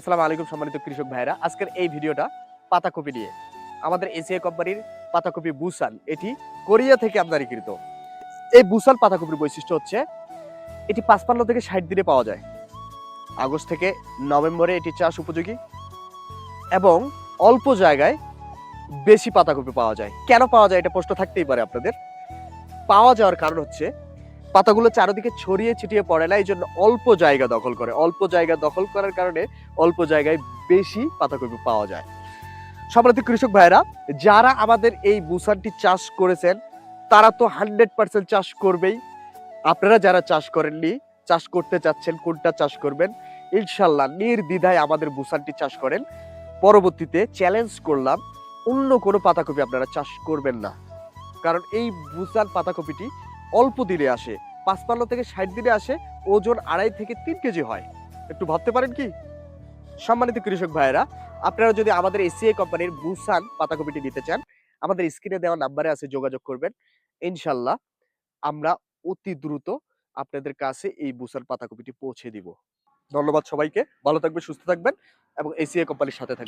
আসসালামু আলাইকুম সম্মানিত কৃষক ভাইরা আজকের এই ভিডিওটা পাতাকপি নিয়ে আমাদের এসিআই কোম্পানির পাতাকপি বুসান, এটি কোরিয়া থেকে আমদানিকৃত। এই বুসান পাতাকপির বৈশিষ্ট্য হচ্ছে, এটি পাঁচপান্ন থেকে ষাট দিনে পাওয়া যায়। আগস্ট থেকে নভেম্বরে এটি চাষ উপযোগী এবং অল্প জায়গায় বেশি পাতাকপি পাওয়া যায়। কেন পাওয়া যায় এটা প্রশ্ন থাকতেই পারে আপনাদের। পাওয়া যাওয়ার কারণ হচ্ছে পাতাগুলো চারিদিকে ছড়িয়ে ছিটিয়ে পড়ে না এই জন্য অল্প জায়গা দখল করে। অল্প জায়গা দখল করার কারণে অল্প জায়গায় বেশি পাতাকপি পাওয়া যায়। সম্মানিত কৃষক ভাইরা যারা আমাদের এই বুসানটি চাষ করেছেন, তারা তো হান্ড্রেড পার্সেন্ট চাষ করবেই। আপনারা যারা চাষ করেননি, চাষ করতে চাচ্ছেন, কোনটা চাষ করবেন, ইনশাল্লাহ নির্দ্বিধায় আমাদের বুসানটি চাষ করেন। পরবর্তীতে চ্যালেঞ্জ করলাম, অন্য কোনো পাতাকপি আপনারা চাষ করবেন না। কারণ এই বুসান পাতাকপিটি অল্প দিনে আসে। পাঁচপান্ন থেকে ষাট দিনে আসে, ওজন আড়াই থেকে তিন কেজি হয়। একটু ভাবতে পারেন কি? সম্মানিত কৃষক ভাইয়েরা, আপনারা যদি আমাদের এসিআই কোম্পানির বুসান পাতাকপিটি নিতে চান, আমাদের স্ক্রিনে দেওয়া নাম্বারে আছে যোগাযোগ করবেন। ইনশাল্লাহ আমরা অতি দ্রুত আপনাদের কাছে এই বুসান পাতাকপিটি পৌঁছে দিব। ধন্যবাদ সবাইকে, ভালো থাকবেন, সুস্থ থাকবেন এবং এসিআই কোম্পানির সাথে থাকবেন।